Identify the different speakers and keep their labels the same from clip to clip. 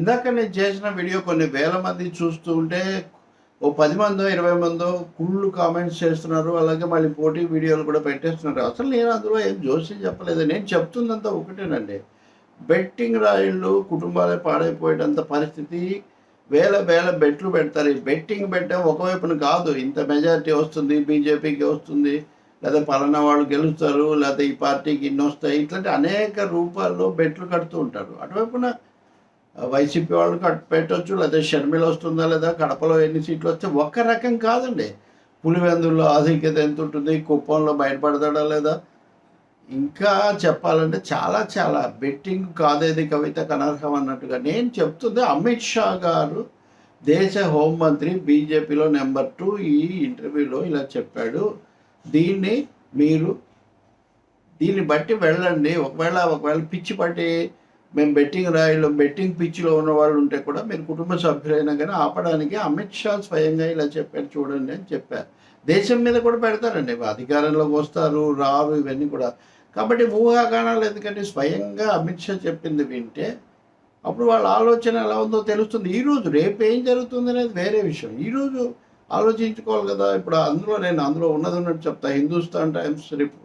Speaker 1: ఇందాక నేను చేసిన వీడియో కొన్ని వేల మంది చూస్తూ ఉంటే ఓ పది మందో ఇరవై మందో కుళ్ళు కామెంట్స్ చేస్తున్నారు. అలాగే మళ్ళీ పోటీ వీడియోలు కూడా పెట్టేస్తున్నారు. అసలు నేను అందులో ఏం జోసి చెప్పలేదు. నేను చెప్తుందంతా ఒకటేనండి. బెట్టింగ్ రాయిళ్ళు కుటుంబాలే పాడైపోయేటంత పరిస్థితి. వేల వేల బెట్లు పెడతారు. ఈ బెట్టింగ్ పెట్టే ఒకవైపున కాదు. ఇంత మెజారిటీ వస్తుంది బీజేపీకి వస్తుంది లేదా పలానా వాళ్ళు గెలుస్తారు లేదా ఈ పార్టీకి ఇన్ని వస్తాయి ఇట్లాంటి అనేక రూపాల్లో బెట్లు కడుతూ ఉంటారు. అటువైపున వైసీపీ వాళ్ళు కట్ పెట్టవచ్చు లేదా షర్మిల వస్తుందా లేదా కడపలో ఎన్ని సీట్లు వస్తే ఒక్క రకం కాదండి. పులివెందుల్లో ఆధిక్యత ఎంత ఉంటుంది కుప్పంలో బయటపడతాడా లేదా? ఇంకా చెప్పాలంటే చాలా చాలా. బెట్టింగ్ కాదేది కవిత అనర్హం అన్నట్టుగా. నేను చెప్తుంది అమిత్ షా గారు దేశ హోంమంత్రి బీజేపీలో నెంబర్ టూ ఈ ఇంటర్వ్యూలో ఇలా చెప్పాడు. దీన్ని మీరు దీన్ని బట్టి వెళ్ళండి. ఒకవేళ ఒకవేళ పిచ్చి పట్టి మేము బెట్టింగ్ రాయిలో బెట్టింగ్ పిచ్చిలో ఉన్న వాళ్ళు ఉంటే కూడా మీరు కుటుంబ సభ్యులైనా కానీ ఆపడానికి అమిత్ షా స్వయంగా ఇలా చెప్పారు చూడండి అని చెప్పారు. దేశం మీద కూడా పెడతారండి. అధికారంలోకి వస్తారు రారు ఇవన్నీ కూడా. కాబట్టి ఊహాగానాలు ఎందుకంటే స్వయంగా అమిత్ షా చెప్పింది వింటే అప్పుడు వాళ్ళ ఆలోచన ఎలా ఉందో తెలుస్తుంది. ఈరోజు రేపు ఏం జరుగుతుంది అనేది వేరే విషయం. ఈరోజు ఆలోచించుకోవాలి కదా. ఇప్పుడు అందులో నేను అందులో ఉన్నది ఉన్నట్టు చెప్తా. హిందుస్థాన్ టైమ్స్ రేపు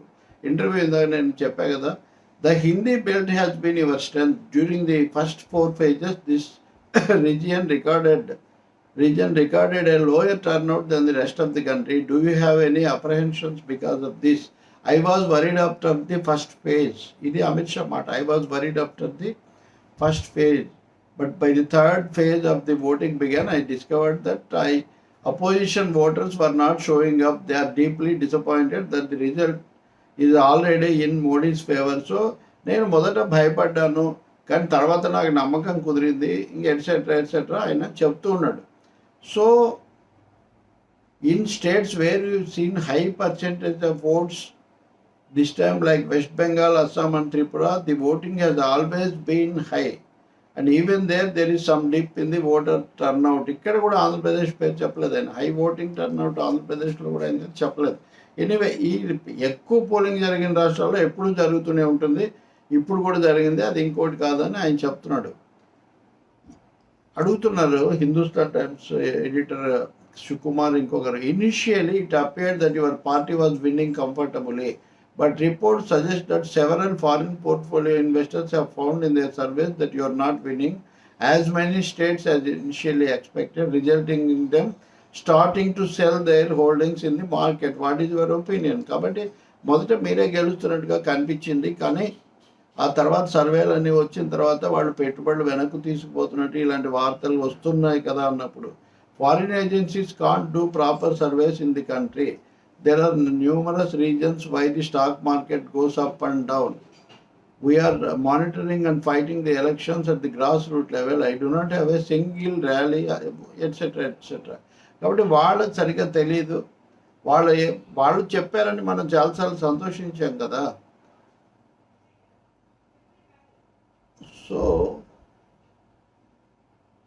Speaker 1: ఇంటర్వ్యూ నేను చెప్పా కదా. The Hindi belt has been your strength. During the first four phases, this region recorded region recorded a lower turnout than the rest of the country. Do you have any apprehensions because of this? I was worried after the first phase. Idi Amit Amritsar Mat. I was worried after the first phase. But by the third phase of the voting began, I discovered that I opposition voters were not showing up. They are deeply disappointed that the result ఇది already in Modi's favour so నేను మొదట భయపడ్డాను. కానీ తర్వాత నాకు నమ్మకం కుదిరింది. ఇంక ఎట్సెట్రా ఎట్సెట్రా ఆయన చెప్తూ ఉన్నాడు. So in states where you seen high percentage of votes this time like West Bengal Assam and Tripura the voting has always been high and even there there is some dip in the voter turnout ఇక్కడ కూడా ఆంధ్రప్రదేశ్ పేరు చెప్పలేదు ఆయన. High voting turn out ఆంధ్రప్రదేశ్లో కూడా ఆయన చెప్పలేదు. Anyway ఈ ఎక్కువ పోలింగ్ జరిగిన రాష్ట్రాల్లో ఎప్పుడూ జరుగుతూనే ఉంటుంది. ఇప్పుడు కూడా జరిగింది అది ఇంకోటి కాదని ఆయన చెప్తున్నాడు. అడుగుతున్నారు హిందుస్థాన్ టైమ్స్ ఎడిటర్ సుకుమార్ ఇంకొకరు initially it appeared that your party was winning comfortably but report suggest that several foreign portfolio investors have found in their service that you are not winning as many states as initially expected resulting in them starting to sell their holdings in the market what is your opinion కాబట్టి మొదట మీరే గెలుస్తున్నట్టుగా కనిపించింది. కానీ ఆ తర్వాత సర్వేలు అన్నీ వచ్చిన తర్వాత వాళ్ళు పెట్టుబడులు వెనక్కు తీసుకుపోతున్నట్టు ఇలాంటి వార్తలు వస్తున్నాయి కదా అన్నప్పుడు foreign agencies can't do proper surveys in the country there are numerous reasons why the stock market goes up and down we are monitoring and fighting the elections at the grass root level I do not have a single rally etcetera etcetera కాబట్టి వాళ్ళకి సరిగ్గా తెలియదు వాళ్ళు వాళ్ళు చెప్పారని మనం చాలాసార్లు సంతోషించాం కదా. So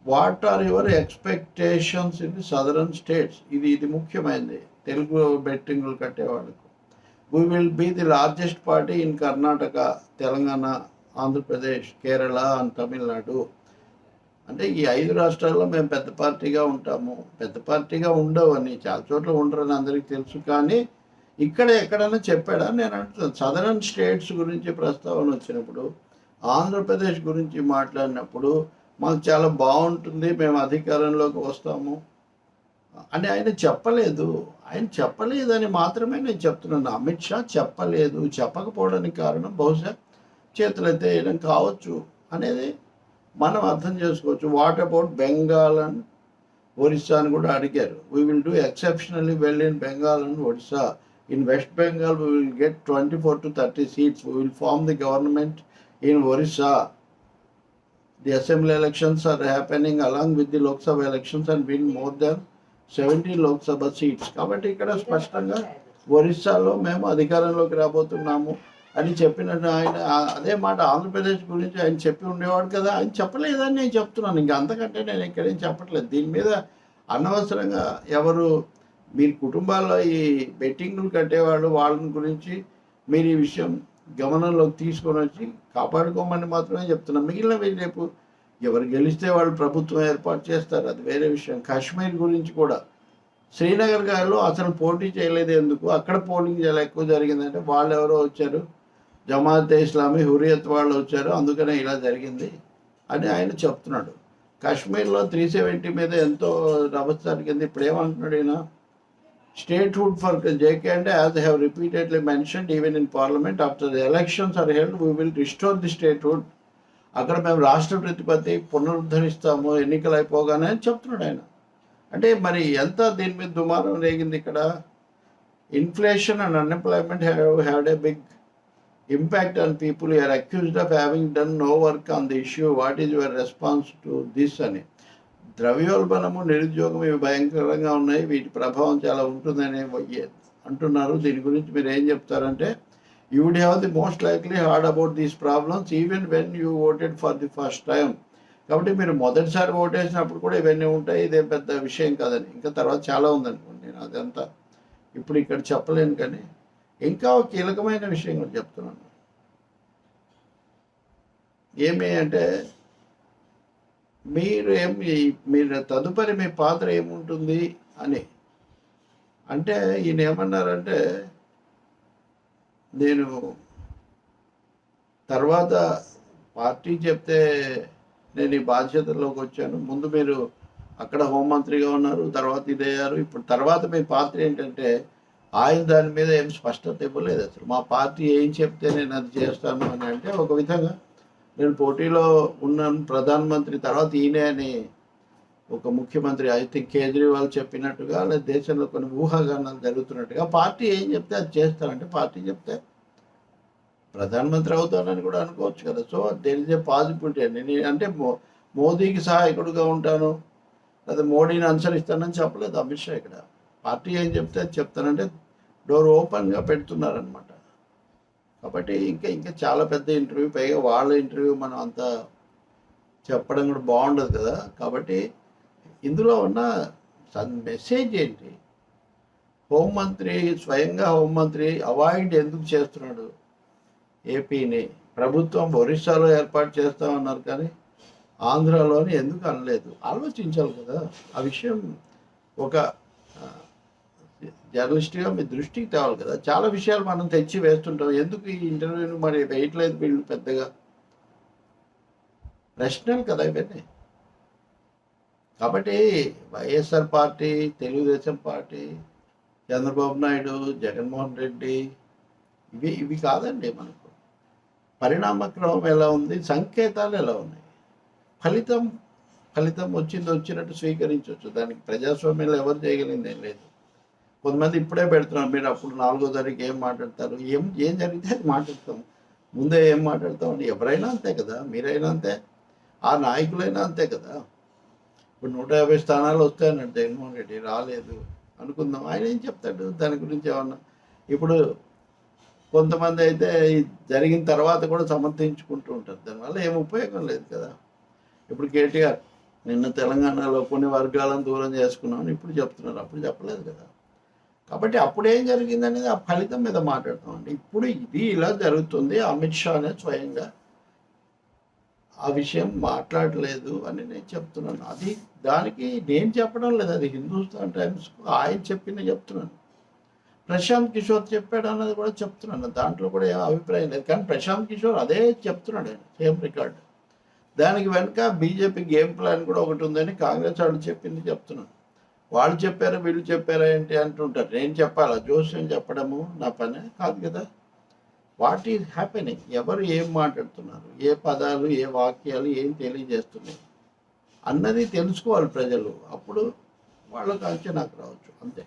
Speaker 1: what are your expectations in southern states ఇది ఇది ముఖ్యమైనది. తెలుగు బెట్టింగ్లు కట్టేవాళ్ళకు. We will be the largest party in Karnataka Telangana Andhra Pradesh Kerala and Tamil Nadu అంటే ఈ ఐదు రాష్ట్రాల్లో మేము పెద్ద పార్టీగా ఉంటాము. పెద్ద పార్టీగా ఉండవని చాలా చోట్ల ఉండరని అందరికీ తెలుసు. కానీ ఇక్కడ ఎక్కడైనా చెప్పాడా? నేను అంటున్నాను సదరన్ స్టేట్స్ గురించి ప్రస్తావన వచ్చినప్పుడు ఆంధ్రప్రదేశ్ గురించి మాట్లాడినప్పుడు మాకు చాలా బాగుంటుంది మేము అధికారంలోకి వస్తాము. అని ఆయన చెప్పలేదు. ఆయన చెప్పలేదని మాత్రమే నేను చెప్తున్నాను. అమిత్ షా చెప్పలేదు. చెప్పకపోవడానికి కారణం బహుశా చేతులైతే వేయడం కావచ్చు అనేది మనం అర్థం చేసుకోవచ్చు what about Bengal and Orissa అని కూడా అడిగారు. We will do exceptionally well in Bengal and Odisha in West Bengal we will get twenty four to thirty seats we will form the government in Orissa the assembly elections are happening along with the Lok Sabha elections and win more than seventy Lok Sabha seats కాబట్టి ఇక్కడ స్పష్టంగా ఒరిస్సాలో మేము అధికారంలోకి రాబోతున్నాము. అని చెప్పిన ఆయన అదే మాట ఆంధ్రప్రదేశ్ గురించి ఆయన చెప్పి ఉండేవాడు కదా. ఆయన చెప్పలేదని నేను చెప్తున్నాను. ఇంకా అంతకంటే నేను ఇక్కడేం చెప్పట్లేదు. దీని మీద అనవసరంగా ఎవరు మీ కుటుంబాల్లో ఈ బెట్టింగ్లు కట్టేవాళ్ళు వాళ్ళని గురించి మీరు ఈ విషయం గమనంలోకి తీసుకొని వచ్చి కాపాడుకోమని మాత్రమే చెప్తున్నాం మిగిలినవి రేపు ఎవరు గెలిస్తే వాళ్ళు ప్రభుత్వం ఏర్పాటు చేస్తారు అది వేరే విషయం. కాశ్మీర్ గురించి కూడా శ్రీనగర్ గారిలో అసలు పోటీ చేయలేదు ఎందుకు? అక్కడ పోలింగ్ చాలా ఎక్కువ జరిగిందంటే వాళ్ళు ఎవరో వచ్చారు. జమాత్ ఇస్లామీ హురియత్ వాళ్ళు వచ్చారు అందుకనే ఇలా జరిగింది అని ఆయన చెప్తున్నాడు. కాశ్మీర్లో త్రీ సెవెంటీ మీద ఎంతో రభస జరిగింది. ఇప్పుడు ఏమంటున్నాడు ఈయన స్టేట్హుడ్ ఫర్ జేకే అంటే as have repeatedly mentioned even in parliament after the elections are held we will restore the statehood అక్కడ మేము రాష్ట్ర ప్రతిపత్తి పునరుద్ధరిస్తాము ఎన్నికలు అయిపోగానే అని చెప్తున్నాడు ఆయన. అంటే మరి ఎంత దీని మీద దుమారం రేగింది ఇక్కడ? Inflation and unemployment have had a big impact on people you are accused of having done no work on the issue what is your response to this అని? ద్రవ్యోల్బణము నిరుద్యోగం ఇవి భయంకరంగా ఉన్నాయి వీటి ప్రభావం చాలా ఉంటుందని అంటున్నారు. దీని గురించి మీరు ఏం చెప్తారంటే you would have the most likely heard about these problems even when you voted for the first time కాబట్టి మీరు మొదటిసారి ఓటేసినప్పుడు కూడా ఇవన్నీ ఉంటాయి ఇదే పెద్ద విషయం కాదని. ఇంకా తర్వాత చాలా ఉందనుకోండి నేను అదంతా ఇప్పుడు ఇక్కడ చెప్పలేను కానీ ఇంకా ఒక కీలకమైన విషయం కూడా చెప్తున్నాను. ఏమి అంటే మీరు ఏమి మీరు తదుపరి మీ పాత్ర ఏముంటుంది అని. అంటే ఈయన ఏమన్నారంటే నేను తర్వాత పార్టీ చెప్తే నేను ఈ బాధ్యతల్లోకి వచ్చాను. ముందు మీరు అక్కడ హోంమంత్రిగా ఉన్నారు తర్వాత ఇదయ్యారు ఇప్పుడు తర్వాత మీ పాత్ర ఏంటంటే ఆయన దాని మీద ఏం స్పష్టత ఇవ్వలేదు అసలు. మా పార్టీ ఏం చెప్తే నేను అది చేస్తాను అని అంటే ఒక విధంగా నేను పోటీలో ఉన్నాను ప్రధానమంత్రి తర్వాత ఈయనే అని ఒక ముఖ్యమంత్రి ఐ థింక్ కేజ్రీవాల్ చెప్పినట్టుగా లేదా దేశంలో కొన్ని ఊహాగానాలు జరుగుతున్నట్టుగా పార్టీ ఏం చెప్తే అది చేస్తానంటే పార్టీ చెప్తే ప్రధానమంత్రి అవుతానని కూడా అనుకోవచ్చు కదా. So there is a possibility అండి. నేను అంటే మో మోదీకి సహాయకుడుగా ఉంటాను. లేదా మోడీని అనుసరిస్తానని చెప్పలేదు అమిత్ షా ఇక్కడ. పార్టీ ఏం చెప్తే చెప్తానంటే డోర్ ఓపెన్గా పెడుతున్నారనమాట కాబట్టి ఇంకా ఇంకా చాలా పెద్ద ఇంటర్వ్యూ పైగా వాళ్ళ ఇంటర్వ్యూ మనం అంత చెప్పడం కూడా బాగుండదు కదా. కాబట్టి ఇందులో ఉన్న మెసేజ్ ఏంటి? హోంమంత్రి స్వయంగా హోంమంత్రి అవాయిడ్ ఎందుకు చేస్తున్నాడు ఏపీని? ప్రభుత్వం ఒరిస్సాలో ఏర్పాటు చేస్తామన్నారు కానీ ఆంధ్రాలోని ఎందుకు అనలేదు? ఆలోచించాలి కదా. ఆ విషయం ఒక జర్నలిస్ట్గా మీ దృష్టికి తేవాలి కదా. చాలా విషయాలు మనం తెచ్చి వేస్తుంటాం. ఎందుకు ఈ ఇంటర్వ్యూని మరి వేయట్లేదు వీళ్ళు పెద్దగా? ప్రశ్నలు కదా ఇవన్నీ. కాబట్టి వైఎస్ఆర్ పార్టీ తెలుగుదేశం పార్టీ చంద్రబాబు నాయుడు జగన్మోహన్ రెడ్డి ఇవి ఇవి కాదండి మనకు. పరిణామక్రమం ఎలా ఉంది? సంకేతాలు ఎలా ఉన్నాయి? ఫలితం ఫలితం వచ్చింది వచ్చినట్టు స్వీకరించవచ్చు. దానికి ప్రజాస్వామ్యంలో ఎవరు చేయగలిగింది ఏం లేదు. కొంతమంది ఇప్పుడే పెడుతున్నారు మీరు అప్పుడు నాలుగో తారీఖు ఏం మాట్లాడతారు? ఏం ఏం జరిగితే అది మాట్లాడతాం ముందే ఏం మాట్లాడతాం అని ఎవరైనా అంతే కదా మీరైనా అంతే ఆ నాయకులైనా అంతే కదా. ఇప్పుడు నూట యాభై స్థానాలు వస్తాయన్నాడు జగన్మోహన్ రెడ్డి రాలేదు. అనుకుందాం. ఆయన ఏం చెప్తాడు? దాని గురించి ఏమన్నా? ఇప్పుడు కొంతమంది అయితే జరిగిన తర్వాత కూడా సమర్థించుకుంటూ ఉంటారు. దానివల్ల ఏం ఉపయోగం లేదు కదా. ఇప్పుడు కేటీఆర్ నిన్న తెలంగాణలో కొన్ని వర్గాలను దూరం చేసుకున్నామని ఇప్పుడు చెప్తున్నారు. అప్పుడు చెప్పలేదు కదా. కాబట్టి అప్పుడు ఏం జరిగింది అనేది ఆ ఫలితం మీద మాట్లాడతామండి ఇప్పుడు ఇది ఇలా జరుగుతుంది అమిత్ షానే స్వయంగా ఆ విషయం మాట్లాడలేదు అని నేను చెప్తున్నాను. అది దానికి నేను చెప్పడం లేదు అది హిందుస్థాన్ టైమ్స్ ఆయన చెప్పింది చెప్తున్నాను. ప్రశాంత్ కిషోర్ చెప్పాడు అన్నది కూడా చెప్తున్నాను. దాంట్లో కూడా ఏం అభిప్రాయం లేదు. కానీ ప్రశాంత్ కిషోర్ అదే చెప్తున్నాడు ఆయన సేమ్ రికార్డ్. దానికి వెనుక బీజేపీ గేమ్ ప్లాన్ కూడా ఒకటి ఉందని కాంగ్రెస్ వాళ్ళు చెప్పింది చెప్తున్నాను. వాళ్ళు చెప్పారా వీళ్ళు చెప్పారా ఏంటి అంటుంటారు. నేను చెప్పాలా? జోస్యం చెప్పడము నా పనే? కాదు కదా. వాట్ ఈజ్ హ్యాపెనింగ్ ఎవరు ఏం మాట్లాడుతున్నారు? ఏ పదాలు ఏ వాక్యాలు ఏం తెలియజేస్తున్నాయి? అన్నది తెలుసుకోవాలి ప్రజలు. అప్పుడు వాళ్ళకు అంచనాకు రావచ్చు. అంతే.